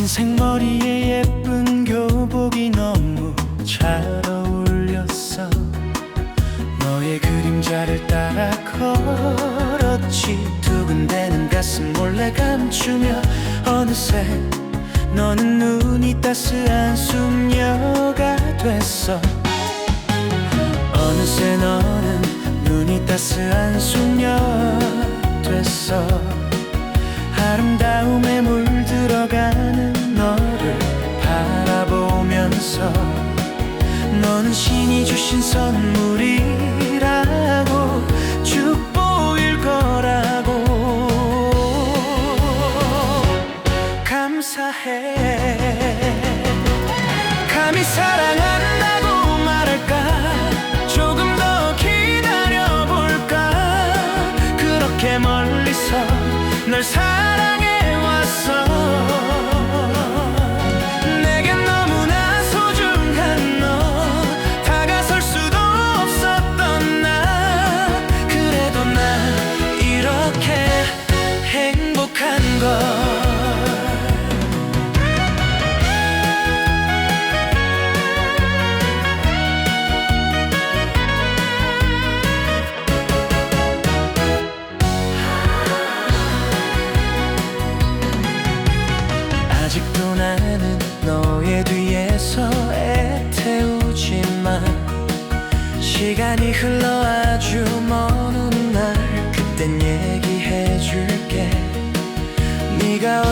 생머리에 예쁜 교복이 너무 잘 어울렸어 너의 그림자를 따라 걸었지. 두근대는 가슴 몰래 감추며 어느새 너는 눈이 따스한 숙녀가 됐어. 어느새 너는 눈이 따스한 숙녀 됐어. 아름다움에 물 들어가는 너를 바라보면서 너는 신이 주신 선물이라고 축복일 거라고 감사해. 감히 사랑한다고 말할까? 조금 더 기다려볼까? 그렇게 멀리서 널 사랑 나는 너의 뒤에서 애태우지만 시간이 흘러 아주 먼날 그땐 얘기해줄게. 네가